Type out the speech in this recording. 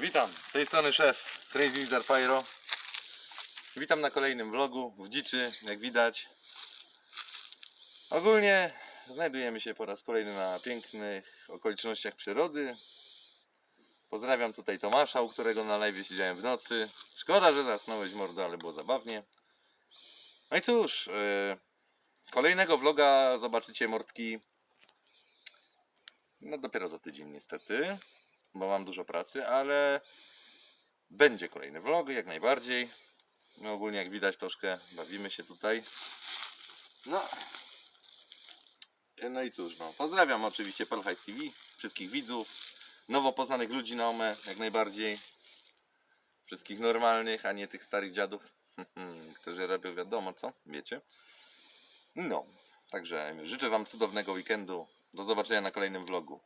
Witam, z tej strony szef Crazy Wizard Pyro. Witam na kolejnym vlogu w Dziczy, jak widać. Ogólnie znajdujemy się po raz kolejny na pięknych okolicznościach przyrody. Pozdrawiam tutaj Tomasza, u którego na live siedziałem w nocy. Szkoda, że zasnąłeś mordo, ale było zabawnie. No i cóż, yy, kolejnego vloga zobaczycie mordki no dopiero za tydzień niestety, bo mam dużo pracy, ale będzie kolejny vlog, jak najbardziej. No ogólnie jak widać troszkę bawimy się tutaj. No. No i cóż, no. Pozdrawiam oczywiście Pelhajs TV, wszystkich widzów, nowo poznanych ludzi na OME, jak najbardziej. Wszystkich normalnych, a nie tych starych dziadów, którzy robią wiadomo co, wiecie. No, także życzę Wam cudownego weekendu. Do zobaczenia na kolejnym vlogu.